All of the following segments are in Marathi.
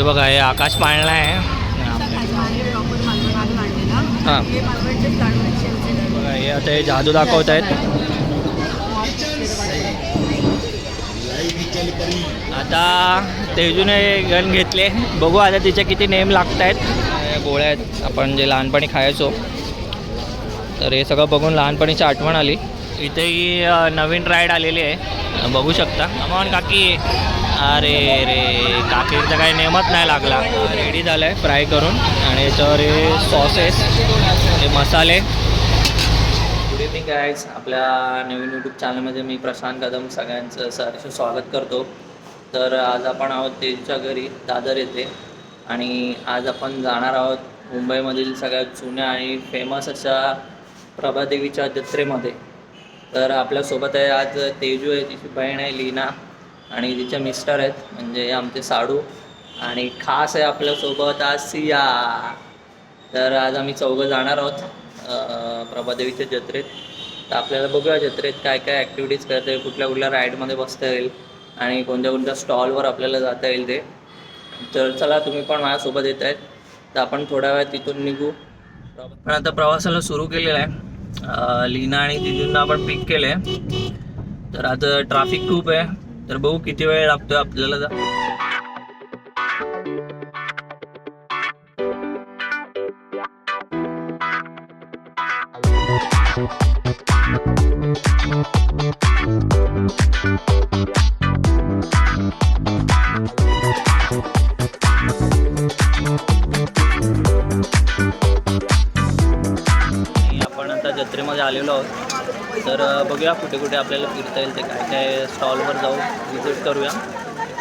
इथे बघा हे आकाश पाळणा आहे. हां. बघा हे आता हे जादू दाखवत आहेत आता तेजूने गन घेतले. बघू आता तिचे किती नेम लागत आहेत गोळ्या आहेत. आपण जे लहानपणी खायचो. तर हे सगळं बघून लहानपणीची आठवण आली. इथेही नवीन राईड आलेली आहे. बघू शकता. अमोन काकी. अरे रे काकीचा काही नेमत नाही लागला. रेडी झालं आहे फ्राय करून. आणि याच्यावर हे सॉसेस हे मसाले. गुड इव्हनिंग गायज आपल्या नवीन यूट्यूब चॅनलमध्ये मी प्रशांत कदम सगळ्यांचं सहर्ष स्वागत करतो. तर आज आपण आहोत त्यांच्या घरी दादर येथे. आणि आज आपण जाणार आहोत मुंबईमधील सगळ्यात जुन्या आणि फेमस अशा प्रभादेवीच्या जत्रेमध्ये. तर आपल्यासोबत आहे आज तेजू आहे तिची बहीण आहे लीना. आणि तिचे मिस्टर आहेत म्हणजे आमचे साडू. आणि खास आहे आपल्यासोबत आज सिया. तर आज आम्ही चौघं जाणार आहोत प्रभादेवीच्या जत्रेत. तर आपल्याला बघूया जत्रेत काय काय ॲक्टिव्हिटीज करता येईल कुठल्या कुठल्या राईडमध्ये बसता येईल आणि कोणत्या कोणत्या स्टॉलवर आपल्याला जाता येईल ते. तर चला तुम्ही पण माझ्यासोबत येत आहेत. तर आपण थोड्या वेळात तिथून निघू. पण आता प्रवासाला सुरू केलेला आहे. लीना आणि तिथून आपण पिक केलं आहे तर आता ट्रॅफिक खूप आहे. तर बघू किती वेळ लागतोय आपल्याला जा. आपण आता जत्रेमध्ये आलेलो आहोत. तर बघूया कुठे कुठे आपल्याला फिरता येईल ते काय काय स्टॉलवर जाऊ विजिट करूया.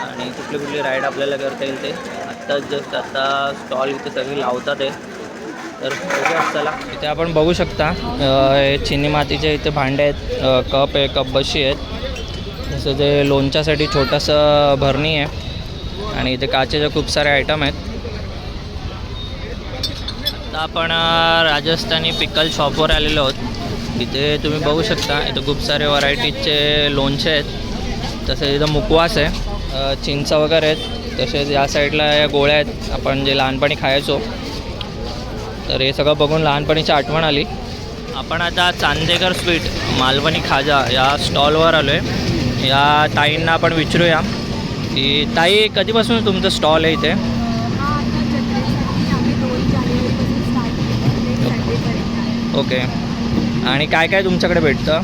आणि कुठली कुठली राईड आपल्याला करता येईल ते आत्ता जस्ट आता स्टॉल इथे सगळी लावतात आहे तर बघूया चला. इथे आपण बघू शकता हे चिनी मातीचे इथे भांडे आहेत कप आहे कप बशी आहेत. जसं ते लोणच्यासाठी छोटंसं भरणी आहे. आणि इथे काचेचे खूप सारे आयटम आहेत. आता आपण राजस्थानी पिकल शॉपवर आलेलो आहोत. इथे तुम्ही बघू शकता इथे खूप सारे व्हरायटीजचे लोणचे आहेत. तसेच इथं मुकवास आहे चिंच वगैरे आहेत. तसेच या साईडला या गोळ्या आहेत आपण जे लहानपणी खायचो. तर हे सगळं बघून लहानपणीची आठवण आली. आपण आता चांदेकर स्वीट मालवणी खाजा या स्टॉलवर आलो आहे या ताईंना आपण विचारूया की ताई कधीपासून तुमचं स्टॉल आहे इथे? ओके. आणि काय काय तुमच्याकडे भेटतं.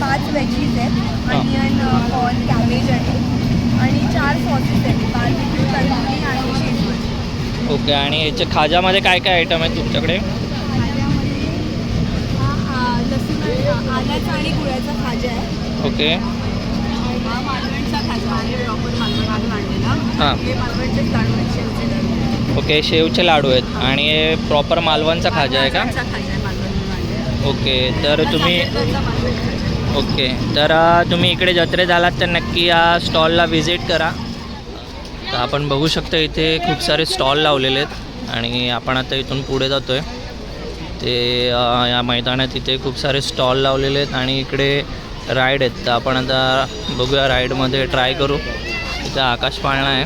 पाच वेजीज आहेत. अनियन कॅबेज आहे. आणि चार सॉसेस आहेत. बार्बिक्यू तंदुरी आणि शेजवान ओके आणि याच्या खाजामध्ये काय काय आयटम आहेत तुमच्याकडे? हा लसूण आल्याचा आणि गुळाचा खाजा आहे. ओके. हा मालवणचा खाजा आहे. प्रॉपर मालवण हे शेवचे लाडू ओके शेवचे लाडू आहेत आणि हे प्रॉपर मालवणचा खाजा आहे का. ओके तर तुम्ही. ओके तर तुम्ही इकडे जत्रेत आलात तर नक्की या स्टॉलला व्हिजिट करा. तर आपण बघू शकता इथे खूप सारे स्टॉल लावलेले आहेत आणि आपण आता इथून पुढे जातो आहे ते या मैदानात इथे खूप सारे स्टॉल लावलेले आहेत आणि इकडे राईड आहेत. तर आपण आता बघूया राईडमध्ये ट्राय करू. इथे आकाश पाळणा आहे.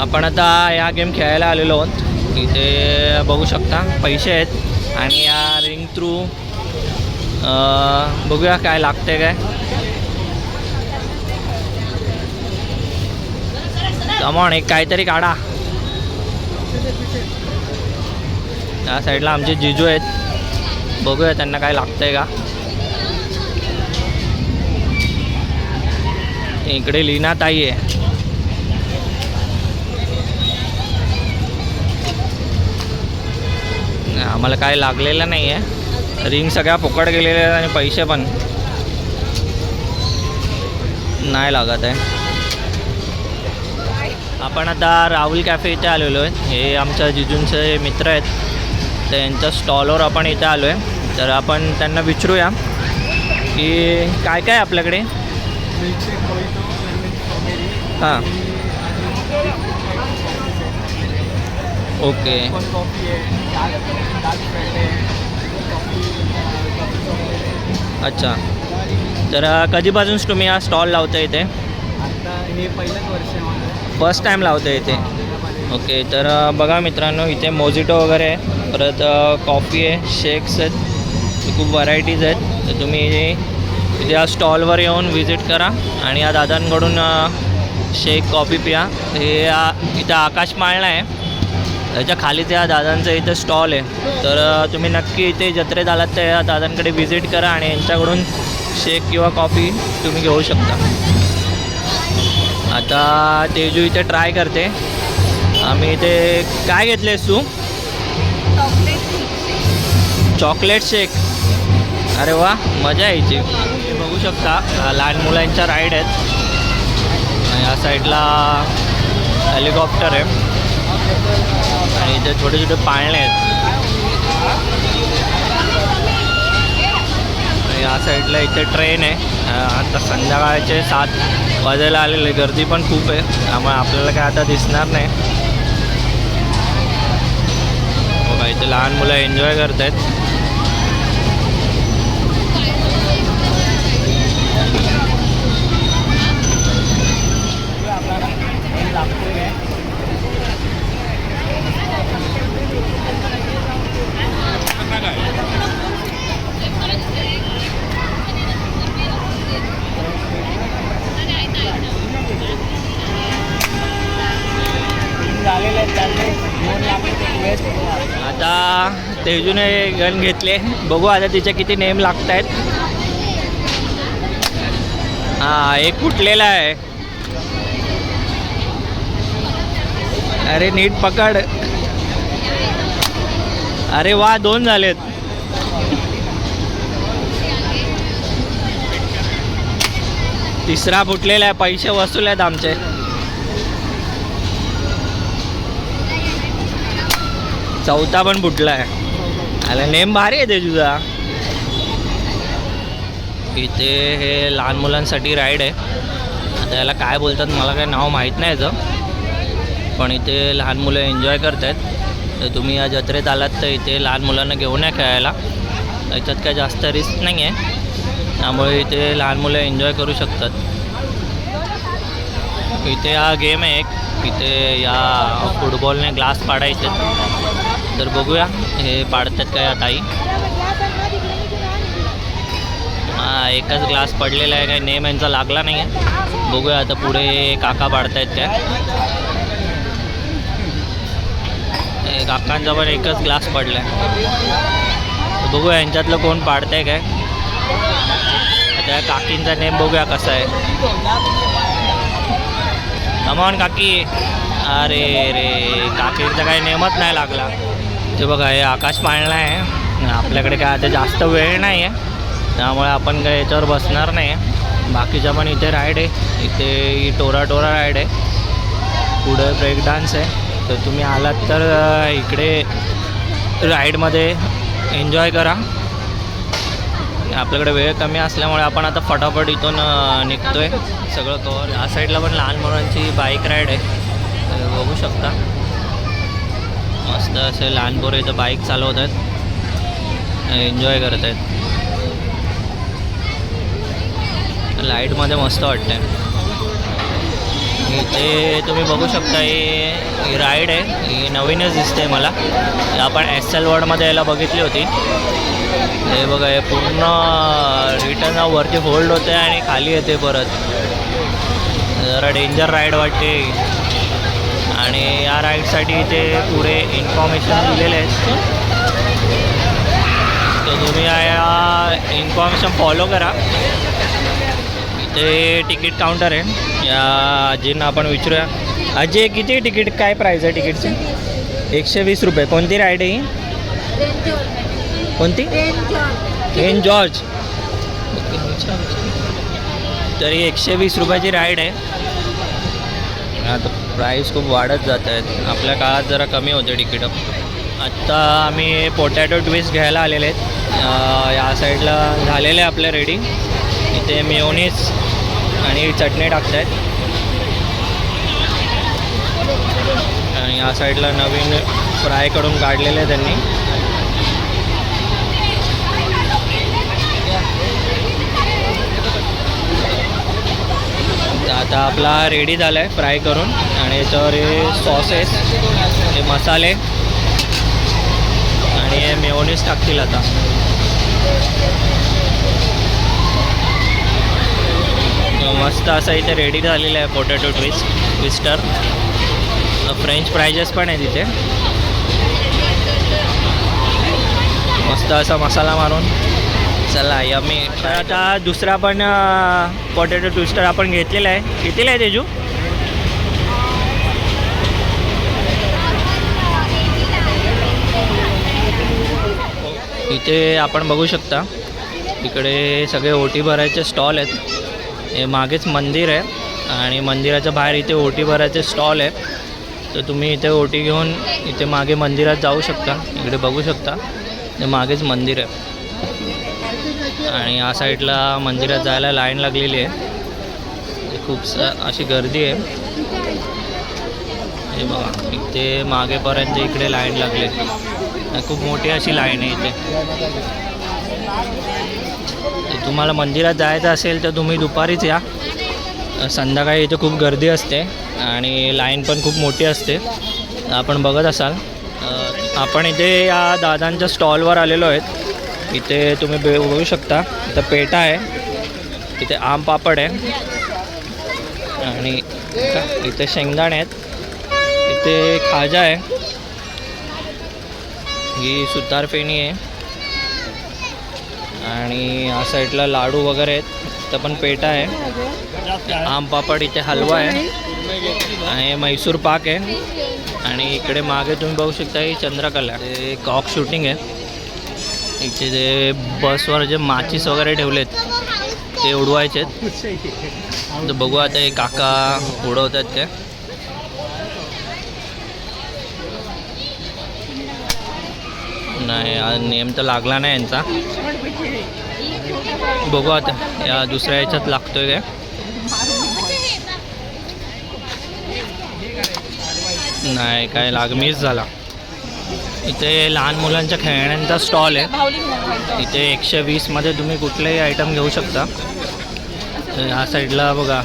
आपण आता या गेम खेळायला आलेलो आहोत. इथे बघू शकता पैसे आहेत. आणि या रिंग थ्रू बघूया काय लागते काय. कमॉन एक काहीतरी काढा. या साईडला आमचे जिजू आहेत. बघूया त्यांना काय लागतंय का. इकडे लीना ताई आहे. आम्हाला काय लागलेलं नाही आहे. रिंग सगळ्या फुकट गेलेल्या आहेत आणि पैसे पण नाही लागत आहे. आपण आता राहुल कॅफे इथे आलेलो आहे. हे आमच्या जिजूंचे मित्र आहेत. त्यांच्या स्टॉलवर आपण इथे आलो आहे. तर आपण त्यांना विचारूया की काय काय आपल्याकडे? हां. ओके. अच्छा. तर अ, कधीपासून तुम्ही हा स्टॉल लावता इथे? फर्स्ट टाईम लावता इथे? ओके तर बघा मित्रांनो इथे मोजिटो वगैरे आहे. परत कॉफी आहे शेक्स आहेत. खूप व्हरायटीज आहेत. तर तुम्ही इथे या स्टॉलवर येऊन व्हिजिट करा. आणि या दादांकडून शेक कॉफी प्या. हे इथं आकाश माळणा आहे. त्याच्या खालीच या दादांचं इथं स्टॉल आहे. तर तुम्ही नक्की इथे जत्रेत आलात तर या दादांकडे व्हिजिट करा आणि यांच्याकडून शेक किंवा कॉफी तुम्ही घेऊ शकता. आता तेजू इथे ट्राय करते. आम्ही इथे काय घेतलेस तू? चॉकलेट शेक अरे वा मजा यायची. बघू शकता लहान मुलांच्या राईड आहेत. आणि या साईडला हेलिकॉप्टर आहे. आणि इथे छोटे छोटे पाळणे आहेत. आणि या साईडला इथे ट्रेन आहे. आता संध्याकाळचे सात वाजायला आलेले गर्दी पण खूप आहे. त्यामुळे आपल्याला काय आता दिसणार नाही. बघा इथे लहान मुलं एन्जॉय करत आहेत रेजूने गन घेतले. बघू आता तिचे किती नेम लागत आहेत हा एक फुटलेला आहे? अरे नीट पकड. अरे वा दोन झालेत. तिसरा फुटलेला आहे पैसे वसूल आहेत आमचे. चौथा पण फुटला आहे. आला नेम भारी आहे ते तुझा. इथे हे लहान मुलांसाठी राईड आहे. आता याला काय बोलतात मला काही नाव माहीत नाही याचं. पण इथे लहान मुलं एन्जॉय करत आहेत तर तुम्ही या जत्रेत आलात तर इथे लहान मुलांना घेऊन या खेळायला. याच्यात काय जास्त रिस्क नाही आहे त्यामुळे इथे लहान मुलं एन्जॉय करू शकतात. इथे हा गेम आहे एक. इथे या फुटबॉलने ग्लास पाडायचे. तर बघूया. हे पाडतात काय ताई हा एकच ग्लास पडलेला आहे काही नेम यांचा लागला नाही आहे बघूया आता पुढे काका पाडतायत काय. काकांचा पण एकच ग्लास पडला आहे बघूया यांच्यातलं कोण पाडतंय काय. त्या काकींचा नेम बघूया कसा आहे. कमॉन काकी. अरे रे काकींचा काही नेमच नाही लागला. ते बघा हे आकाश पाळणा आहे. आपल्याकडे काय आता जास्त वेळ नाही आहे. त्यामुळे आपण काय याच्यावर बसणार नाही बाकीच्या पण इथे राईड आहे. इथे ही टोरा टोरा राईड आहे. पुढे ब्रेक डान्स आहे. तर तुम्ही आलात तर इकडे राईडमध्ये एन्जॉय करा. आपल्याकडे वेळ कमी असल्यामुळे आपण आता फटाफट इथून निघतो निघतोय. सगळं कवर या साईडला पण लहान मुलांची बाईक राईड आहे. बघू शकता. मस्त असे लहान पोरं इथं बाईक चालवत आहेत. एन्जॉय करत आहेत. लाईटमध्ये मस्त वाटतंय. इथे तुम्ही बघू शकता ही ही राईड आहे. ही नवीनच दिसते मला. आपण एस एल वर्डमध्ये याला बघितली होती. हे बघा हे पूर्ण रिटर्न वरती होल्ड होते आणि खाली येते परत. जरा डेंजर राईड वाटते. आणि या राईडसाठी ते पुढे इन्फॉर्मेशन दिलेले आहेत. तर तुम्ही या इन्फॉर्मेशन फॉलो करा. इथे तिकीट काउंटर आहे. या आजींना आपण विचारूया. आजी किती तिकीट काय प्राईज आहे तिकीटची एकशे वीस रुपये. कोणती राईड आहे ही? कोणती? एन जॉर्ज तरी एकशे वीस रुपयाची राईड आहे. आता प्राईस खूप वाढत जात आहेत. आपल्या काळात जरा कमी होते तिकीटं. आत्ता आम्ही पोटॅटो ट्विस्ट घ्यायला आलेले आहेत. या साईडला झालेले आहे आपलं रेडी इथे मेयोनीज आणि चटणी टाकत आहेत आणि या साईडला नवीन फ्राय करून काढलेलं आहे त्यांनी. आता आपला रेडी झाला आहे फ्राय करून. आणि याच्यावर हे सॉसेस हे मसाले आणि हे मेयोनीज टाकतील आता. मस्त असं इथे रेडी झालेलं आहे potato twist twister French fries पण आहे तिथे. मस्त असा मसाला मारून. चला यम्मी तर आता दुसरा पण पोटॅटो ट्विस्टर आपण घेतलेला आहे. कितीला आहे तेजू? इथे आपण बघू शकता इकडे सगळे ओटी भरायचे स्टॉल आहेत. हे मागेच मंदिर आहे आणि मंदिराच्या बाहेर इथे ओटी भरायचे स्टॉल आहे. तर तुम्ही इथे ओटी घेऊन इथे मागे मंदिरात जाऊ शकता इकडे बघू शकता. ते मागेच मंदिर आहे. आणि या साईडला मंदिरात जायला लाईन लागलेली आहे. खूप अशी गर्दी आहे. हे बघा इथे मागेपर्यंत इकडे लाईन लागले खूप मोठी अशी लाईन आहे इथे. तर तुम्हाला मंदिरात जायचं असेल तर तुम्ही दुपारीच या. संध्याकाळी इथे खूप गर्दी असते आणि लाईन पण खूप मोठी असते. आपण बघत असाल. आपण इथे या दादांच्या स्टॉलवर आलेलो आहेत. इथे तुम्ही बे- बघू शकता. इथं पेटा आहे. इथे आम पापड आहे. आणि इथे शेंगदाणे आहेत. इथे खाजा आहे. ही सुतार फेणी आहे. आणि या साईडला लाडू वगैरे आहेत. तर पण पेटा आहे. आम पापड इथे हलवा आहे. आणि मैसूर पाक आहे. आणि इकडे मागे तुम्ही बघू शकता ही चंद्रकला. ते कॉक शूटिंग आहे. इथे जे बसवर जे माचीस वगैरे ठेवलेत ते उडवायचे तर बघू आता हे काका उडवत आहेत ते नाही नेम तर लागला नाही यांचा. बघू आता या दुसऱ्या याच्यात लागतोय काय. नाही काय लाग मिस झाला. इथे लहान मुलांच्या खेळण्यांचा स्टॉल आहे. इथे एकशे वीसमध्ये तुम्ही कुठलेही आयटम घेऊ शकता. ह्या साईडला बघा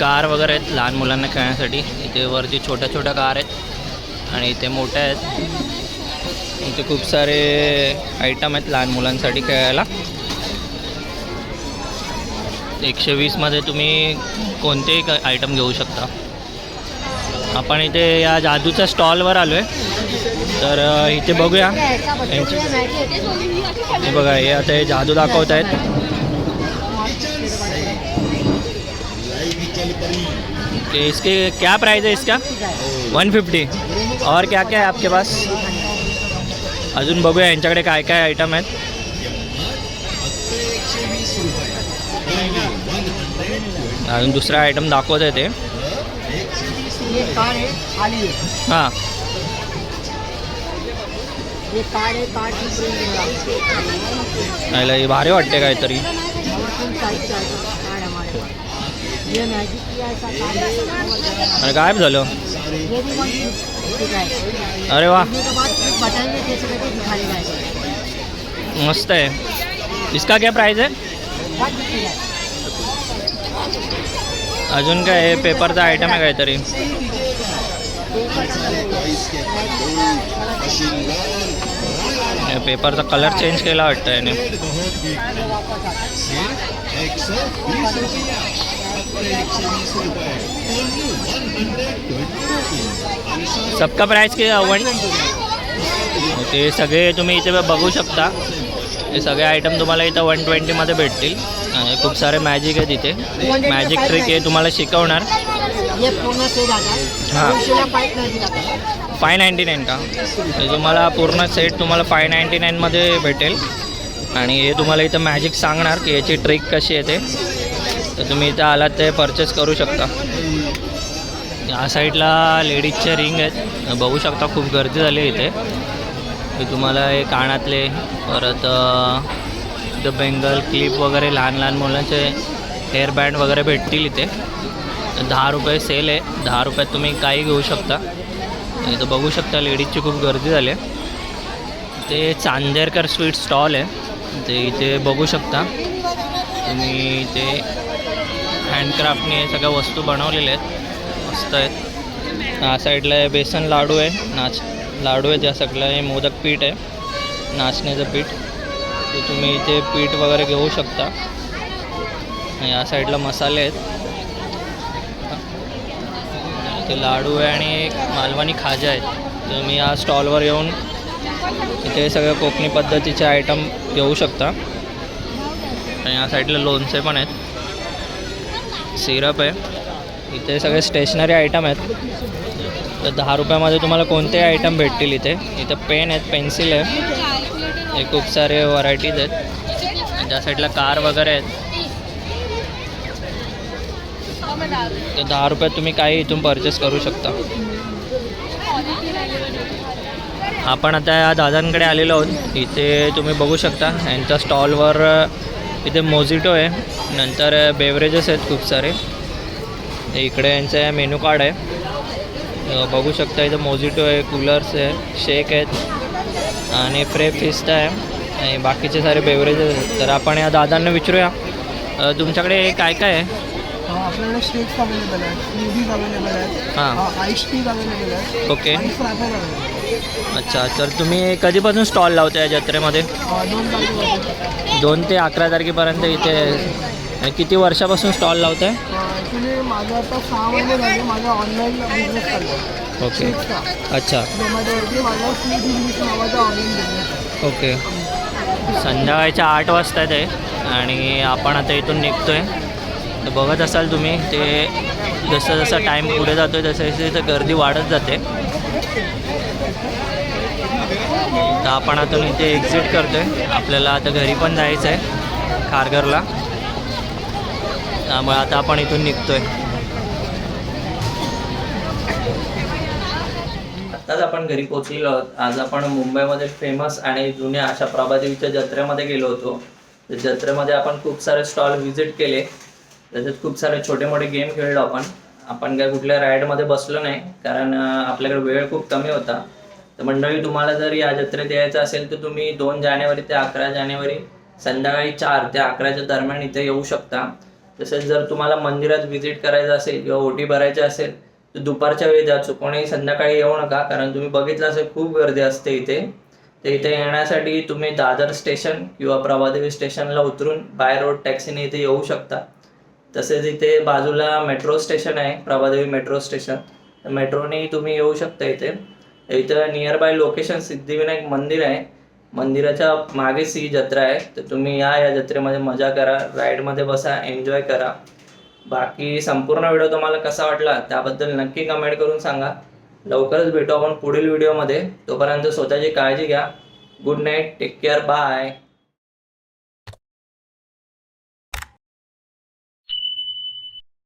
कार वगैरे आहेत लहान मुलांना खेळण्यासाठी. इथे वरती छोट्या छोट्या कार आहेत. आणि इथे मोठ्या आहेत. इथे खूप सारे आयटम आहेत लहान मुलांसाठी खेळायला. एकशे वीसमध्ये तुम्ही कोणतेही आयटम घेऊ शकता. आपण इथे या जादूच्या स्टॉलवर आलो आहे तर इथे बघूया. हे बघा हे आता हे जादू दाखवत आहेत. इसके क्या प्राइस है इसका? वन फिफ्टी और क्या क्या है आपके पास? अजून बघूया यांच्याकडे काय काय आयटम आहेत. अजून दुसरा आयटम दाखवत आहे ते. हां. नाही भारी वाटते काहीतरी. गायब झालं. ये भी वन फिफ्टी का है अरे वा इसके बाद एक बटन में जैसे करके दिखा देगा ऐसे मस्त आहे इसका क्या प्राइस है? वन फिफ्टी का है। अजून काय हे पेपरचा आयटम आहे काहीतरी। हे पेपरचा कलर चेंज केला वाटतं याने। सबका प्राइस के वन ते सगळे तुम्ही इथे बघू शकता. हे सगळे आयटम तुम्हाला इथं वन ट्वेंटीमध्ये भेटतील. आणि खूप सारे मॅजिक आहे तिथे मॅजिक ट्रिक हे तुम्हाला शिकवणार. हां. फाय नाईंटी नाईन का? तुम्हाला पूर्ण सेट तुम्हाला फाय नाईंटी नाईनमध्ये भेटेल. आणि हे तुम्हाला इथं मॅजिक सांगणार की याची ट्रिक कशी आहे ते. तर तुम्ही इथं आलात ते परचेस करू शकता. या साईडला लेडीजचे रिंग आहेत. बघू शकता खूप गर्दी झाली आहे इथे. मी तुम्हाला हे कानातले परत द इथं बेंगल क्लिप वगैरे लहान लहान मुलांचे हेअर बँड वगैरे भेटतील इथे. दहा रुपये सेल आहे. दहा रुपयात तुम्ही काही घेऊ शकता. इथं बघू शकता लेडीजची खूप गर्दी झाली आहे. ते चांदेरकर स्वीट स्टॉल आहे. ते इथे बघू शकता. तुम्ही ते हँडक्राफ्टने सगळ्या वस्तू बनवलेल्या आहेत. मस्त आहेत. हा साईडला हे बेसन लाडू आहे. नाच लाडू आहेत ज्या सगळं हे मोदक पीठ आहे. नाचण्याचं पीठ. ते तुम्ही इथे पीठ वगैरे घेऊ शकता. या साईडला मसाले आहेत. ते लाडू आहे आणि एक मालवणी खाजा आहेत तुम्ही या स्टॉलवर येऊन इथे सगळं कोकणी पद्धतीचे आयटम घेऊ शकता. आणि या साईडला लोणचे पण आहेत. सिरप आहे. इथे सगळे स्टेशनरी आयटम आहेत. तर दहा रुपयामध्ये तुम्हाला कोणते आयटम भेटतील इथे. इथं पेन आहेत पेन्सिल आहे. हे खूप सारे व्हरायटीज आहेत. त्या साईडला कार वगैरे आहेत. तर दहा रुपयात तुम्ही काही इथून परचेस करू शकता. आपण आता या दादांकडे आलेलो आहोत. इथे तुम्ही बघू शकता यांच्या स्टॉलवर इथे मोजिटो आहे. नंतर बेवरेजेस आहेत खूप सारे. इकडे यांचं मेनू कार्ड आहे. बघू शकता इथं मोजिटो आहे कूलर्स आहे शेक आहेत आणि फ्रे फिस्टा आहे. आणि बाकीचे सारे बेवरेजेस आहेत. तर आपण या दादांना विचारूया. तुमच्याकडे काय काय आहे? आपल्याकडे शेक्स अवेलेबल आहेत स्मूदीज अवेलेबल आहेत. हां. आईस टीज अवेलेबल आहेत. ओके. अच्छा तर तुम्ही कधीपासून स्टॉल लावता या जत्रेमध्ये? दोन ते अकरा तारखेपर्यंत इथे किती वर्षापासून स्टॉल लावत आहे ॲक्च्युली माझं आता सहा महिने झाले माझा ऑनलाईन बिझनेस चालू आहे. ओके अच्छा. झोमॅटोवरती माझा स्वीट बिझनेस नावाचा ऑनलाईन बिझनेस ओके संध्याकाळच्या आठ वाजता आहे आणि आपण आता इथून निघतो आहे तर बघत असाल तुम्ही ते जसं जसं टाईम पुढे जातो आहे तसं तसं गर्दी वाढत जाते. तर आपण आता इथे एक्झिट करतो आहे आपल्याला आता घरी पण जायचं आहे खारघरला. त्यामुळे आता आपण इथून निघतो आहे आत्ताच आपण घरी पोहोचलेलो आहोत. आज आपण मुंबईमध्ये फेमस आणि जुन्या अशा प्रभादेवीच्या जत्रेमध्ये गेलो होतो. त्या जत्रेमध्ये आपण खूप सारे स्टॉल व्हिजिट केले. त्याच्यात खूप सारे छोटे मोठे गेम खेळलो आपण. आपण काय कुठल्या राईडमध्ये बसलो नाही कारण आपल्याकडे वेळ खूप कमी होता. तर मंडळी तुम्हाला जर या जत्रेत यायचं असेल तर तुम्ही दोन जानेवारी ते अकरा जानेवारी संध्याकाळी चार ते अकराच्या दरम्यान इथे येऊ शकता. तसेच जर तुम्हाला मंदिरात व्हिजिट करायचं असेल किंवा ओटी भरायची असेल तर दुपारच्या वेळी जा. चुकूनही संध्याकाळी येऊ नका कारण तुम्ही बघितलं असेल खूप गर्दी असते इथे. तर इथे येण्यासाठी तुम्ही दादर स्टेशन किंवा प्रभादेवी स्टेशनला उतरून बाय रोड टॅक्सीने इथे येऊ शकता. तसेच इथे बाजूला मेट्रो स्टेशन आहे प्रभादेवी मेट्रो स्टेशन मेट्रोने तुम्ही येऊ शकता इथे. इथं नियर बाय लोकेशन सिद्धिविनायक मंदिर आहे. मंदिराच्या मागेच ही जत्रा आहे. तर तुम्ही या या जत्रेमध्ये मजा करा राईडमध्ये बसा एन्जॉय करा. बाकी संपूर्ण व्हिडिओ तुम्हाला कसा वाटला त्याबद्दल नक्की कमेंट करून सांगा. लवकरच भेटू आपण पुढील व्हिडिओमध्ये तोपर्यंत स्वतःची काळजी घ्या. Good night take care bye